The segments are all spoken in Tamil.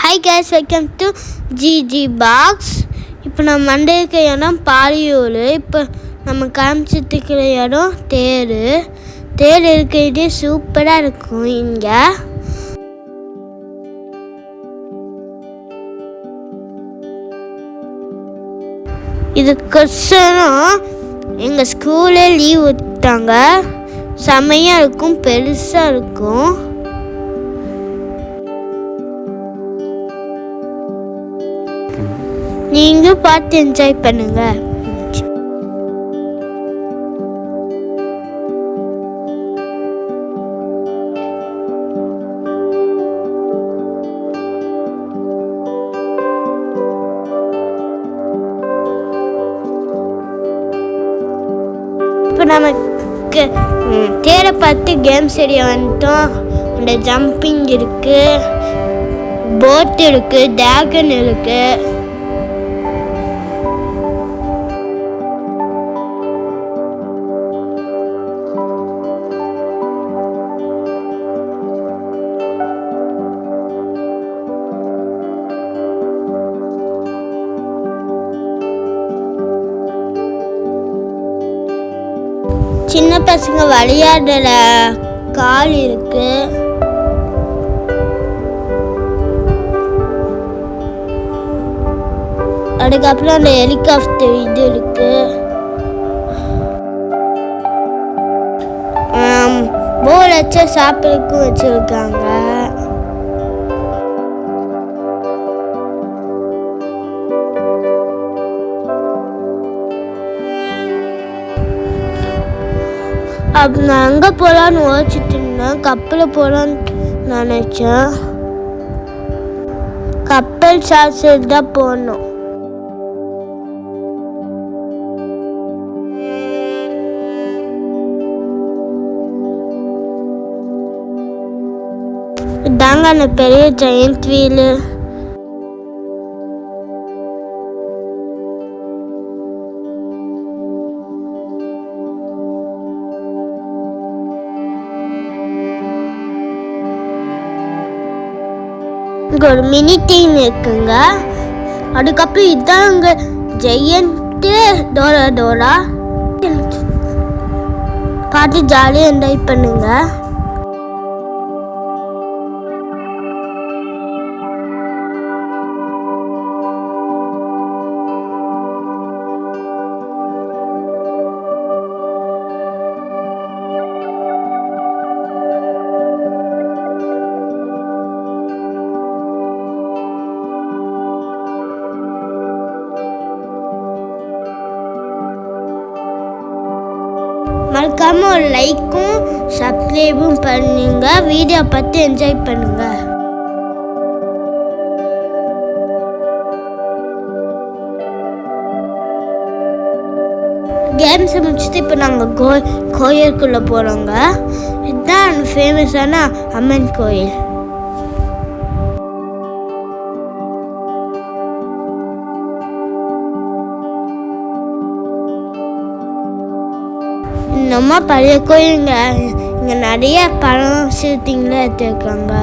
Hi guys welcome to GG box இப்போ நம்ம மண்டே இருக்க இடம் பாலியூர் இப்போ நம்ம காமிச்சிட்டு இருக்கிற இடம் தேர். தேர் இருக்கிறதே சூப்பராக இருக்கும் இங்கே. இதுக்கொசரம் எங்கள் ஸ்கூலே லீவ் விட்டாங்க செமையாக இருக்கும் பெருசாக இருக்கும். நீங்கள் பார்த்து என்ஜாய் பண்ணுங்க. இப்போ நமக்கு தேரை பார்த்து கேம்ஸ் ஏரியா வந்துட்டோம். அந்த ஜம்பிங் இருக்குது போட் இருக்குது டேகன் இருக்கு. சின்ன பசங்க விளையாடுற கால் இருக்கு. அதுக்கப்புறம் அந்த ஹெலிகாப்டர் இது இருக்கு. போர் வச்ச சாப்பிடுக்கும் வச்சிருக்காங்க. அப்போ நான் அங்கே போகலான்னு யோசிச்சுட்டு இருந்தேன். கப்பலில் போகலான்னு நினச்சேன். கப்பல் சார்ஜர் தான் போனோம். இதாங்க அந்த பெரிய ஜெயந்த் வீலு இங்க ஒரு மினி டீம் இருக்குங்க அதுக்கப்புறம் இதுதான் அங்க ஜெயண்ட்டு டோரா டோரா. பார்த்து ஜாலியாக என்ஜாய் பண்ணுங்க. மறக்காமல் ஒரு லைக்கும் சப்ஸ்கிரைபும் பண்ணுங்க. வீடியோ பார்த்து என்ஜாய் பண்ணுங்க. கேம்ஸை முடிச்சுட்டு இப்போ நாங்கள் கோ கோயிலுக்குள்ளே போகிறோங்க இதுதான் ஃபேமஸான அம்மன் கோயில். அம்மா பழைய கோயிலுங்க. இங்கே நிறைய பழம் ஷூட்டிங்லாம் எடுத்துருக்காங்க.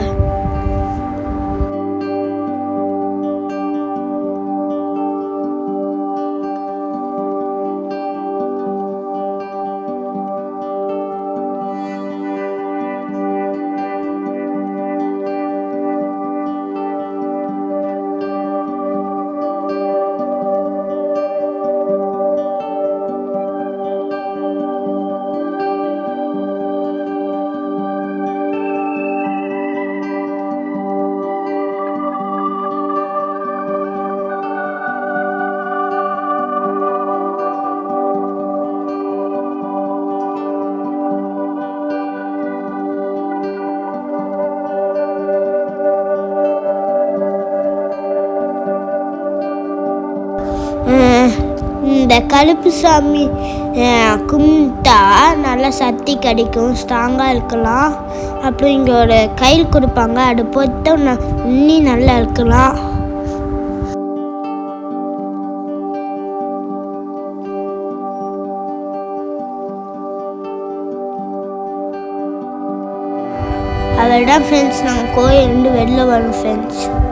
இந்த கழுப்பு சாமி கும்பிட்டா நல்லா சக்தி கிடைக்கும் ஸ்ட்ராங்காக இருக்கலாம். அப்புறம் இங்கே ஒரு கயிறு கொடுப்பாங்க. அதை போட்டு ந- இன்னும் நல்லா இருக்கலாம். அவள் தான் ஃப்ரெண்ட்ஸ் நாங்கள் கோயிலேருந்து வெளில வரோம் ஃப்ரெண்ட்ஸ்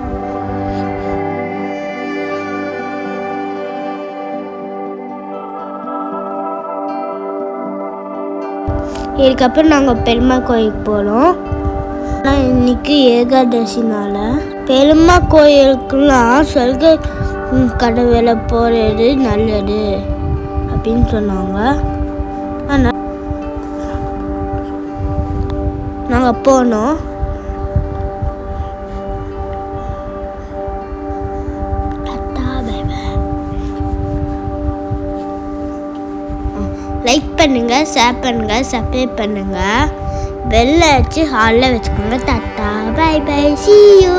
இதுக்கப்புறம் நாங்கள் பெருமா கோயிலுக்கு போகிறோம் ஆனால் இன்னைக்கு ஏகாதசினால பெருமா கோயிலுக்குலாம் சொல்க கடவுளை போகிறது நல்லது அப்படின்னு சொன்னாங்க. ஆனால் நாங்கள் போனோம். லைக் பண்ணுங்க ஷேர் பண்ணுங்க சப்ஸ்கிரைப் பண்ணுங்க. பெல்ல அடித்து ஹாலில் வச்சுக்கோங்க. தாத்தா பை பை. C you